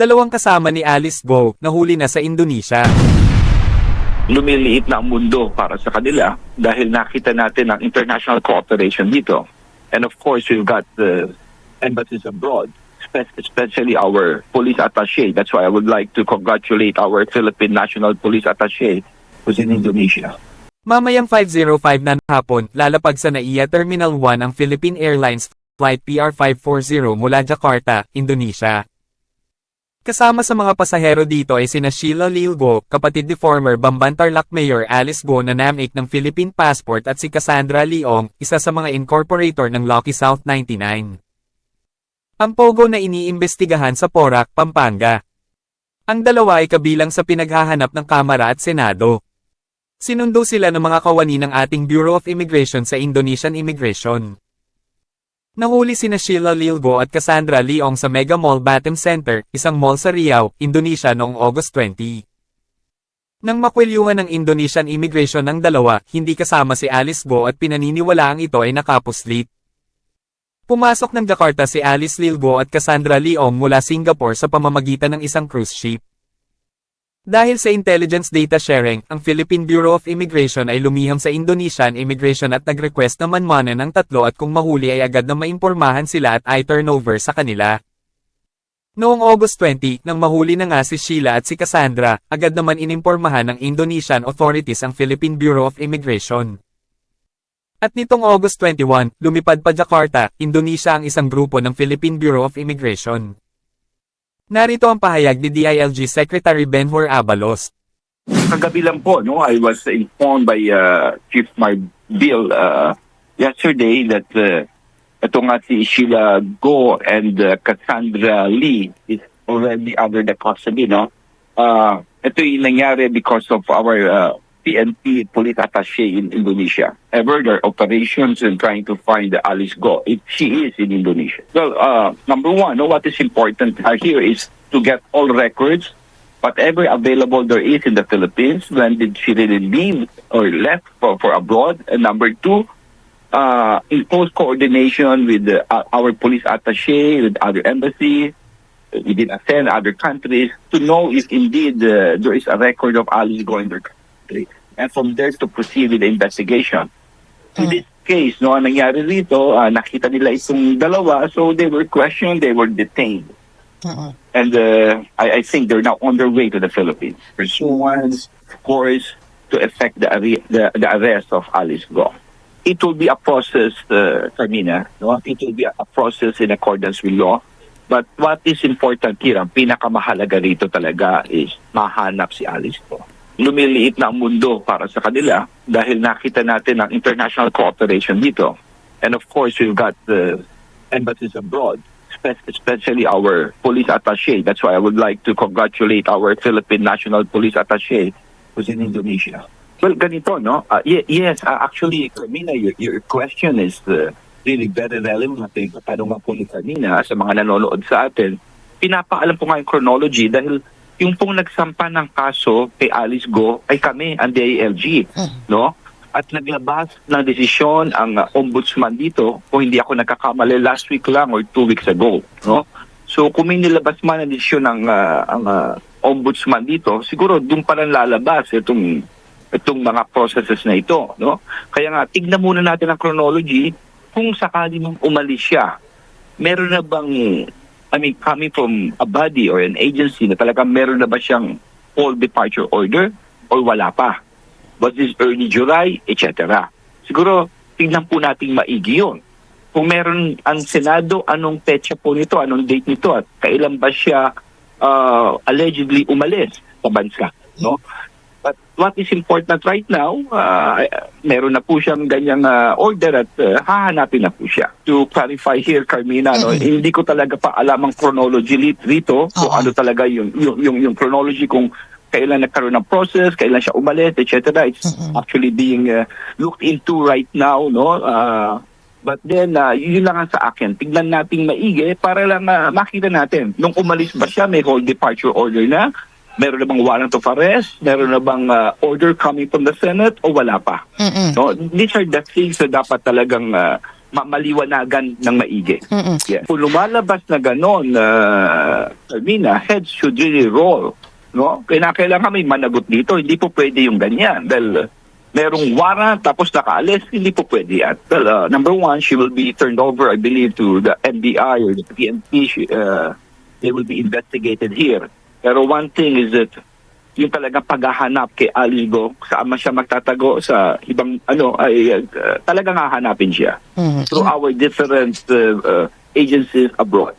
Dalawang kasama ni Alice Go, nahuli na sa Indonesia. lumiliit na ang mundo para sa kanila dahil nakita natin ang international cooperation dito. And of course, we've got the embassies abroad, spe- especially our police attaché. That's why I would like to congratulate our Philippine National Police Attaché who's in Indonesia. Mamayang 5.05 na hapon, lalapag sa NAIA Terminal 1 ang Philippine Airlines Flight PR540 mula Jakarta, Indonesia. Kasama sa mga pasahero dito ay sina Sheila Lil kapatid ni former Bamban Tarlac Mayor Alice Go na namik ng Philippine Passport at si Cassandra Leong, isa sa mga incorporator ng Lucky South 99. Ang pogo na iniimbestigahan sa Porac, Pampanga. Ang dalawa ay kabilang sa pinaghahanap ng Kamara at Senado. Sinundo sila ng mga kawani ng ating Bureau of Immigration sa Indonesian Immigration. Nahuli sina Sheila Lilgo at Cassandra Leong sa Mega Mall Batem Center, isang mall sa Riau, Indonesia noong August 20. Nang makwilyuhan ng Indonesian Immigration ng dalawa, hindi kasama si Alice Go at pinaniniwalaang ito ay nakapuslit. Pumasok ng Jakarta si Alice Lilgo at Cassandra Leong mula Singapore sa pamamagitan ng isang cruise ship. Dahil sa intelligence data sharing, ang Philippine Bureau of Immigration ay lumiham sa Indonesian Immigration at nag-request na manmanan ng tatlo at kung mahuli ay agad na maimpormahan sila at i-turnover sa kanila. Noong August 20, nang mahuli na nga si Sheila at si Cassandra, agad naman inimpormahan ng Indonesian authorities ang Philippine Bureau of Immigration. At nitong August 21, lumipad pa Jakarta, Indonesia ang isang grupo ng Philippine Bureau of Immigration. Narito ang pahayag ni DILG Secretary Benhur Abalos. Kagabi lang po, no, I was informed by uh, Chief Marbil uh, yesterday that uh, ito nga si Sheila Go and uh, Cassandra Lee is already under the custody, no? Uh, ito yung nangyari because of our uh, PNP police attaché in Indonesia. Ever their operations in trying to find Alice Go, if she is in Indonesia. Well, uh, number one, what is important uh, here is to get all records whatever available there is in the Philippines, when did she really leave or left for, for abroad? And number two, uh, in close coordination with the, uh, our police attaché, with other embassies, within ASEAN, other countries, to know if indeed uh, there is a record of Alice going their country. And from there to proceed with the investigation. In this case, no, ang nangyari rito, uh, nakita nila itong dalawa, so they were questioned, they were detained. Oo. And uh, I, I think they're now on their way to the Philippines. Pursuant, of course, to effect the, arre- the, the arrest of Alice Go. It will be a process, uh, Carmina. No? It will be a process in accordance with law. But what is important here, ang pinakamahalaga rito talaga is mahanap si Alice Go. Lumiliit na ang mundo para sa kanila dahil nakita natin ang international cooperation dito. And of course, we've got the embassies abroad, spe- especially our police attaché. That's why I would like to congratulate our Philippine National Police Attaché who's in Indonesia. Well, ganito, no? Uh, ye- yes, uh, actually, Carmina, your, your question is uh, really very relevant. Yung katanungan po ni Carmina sa mga nanonood sa atin. Pinapaalam po nga yung chronology dahil yung pong nagsampa ng kaso kay Alice Go ay kami, ang DILG, no? At naglabas ng desisyon ang uh, ombudsman dito, kung hindi ako nagkakamali, last week lang or two weeks ago, no? So kung may nilabas man ang desisyon ng uh, ang uh, ombudsman dito, siguro doon pa lang lalabas itong itong mga processes na ito, no? Kaya nga tignan muna natin ang chronology kung sakali mong umalis siya. Meron na bang I mean coming from a body or an agency na talagang meron na ba siyang full departure order or wala pa? Was this early July, etc. Siguro tignan po nating maigi yun. Kung meron ang Senado, anong petsa po nito, anong date nito at kailan ba siya uh, allegedly umalis sa bansa, no? But what is important right now, uh, meron na po siyang ganyang uh, order at uh, hahanapin na po siya. To clarify here, Carmina, no, hindi ko talaga pa alam ang chronology kung Oo. ano talaga yung, yung, yung, yung chronology kung kailan nagkaroon ng process, kailan siya umalis, etc. It's actually being uh, looked into right now, no? Uh, but then, uh, yun lang ang sa akin. Tignan nating maigi para lang uh, makita natin. Nung umalis ba siya, may whole departure order na? Meron na bang warrant of arrest? Meron na bang uh, order coming from the Senate? O wala pa? Mm-mm. No, these are the things na dapat talagang uh, ma- maliwanagan ng maigi. Mm-mm. Yes. Kung lumalabas na gano'n, uh, Carmina, heads should really roll. No? Kaya kailangan may managot dito. Hindi po pwede yung ganyan. Dahil uh, merong warrant tapos nakaalis, hindi po pwede yan. Well, uh, number one, she will be turned over, I believe, to the NBI or the PNP. She, uh, they will be investigated here. Pero one thing is that yung talagang paghahanap kay Alice Go, saan man siya magtatago sa ibang ano, ay uh, talagang hahanapin siya Mhm. through our different uh, uh, agencies abroad.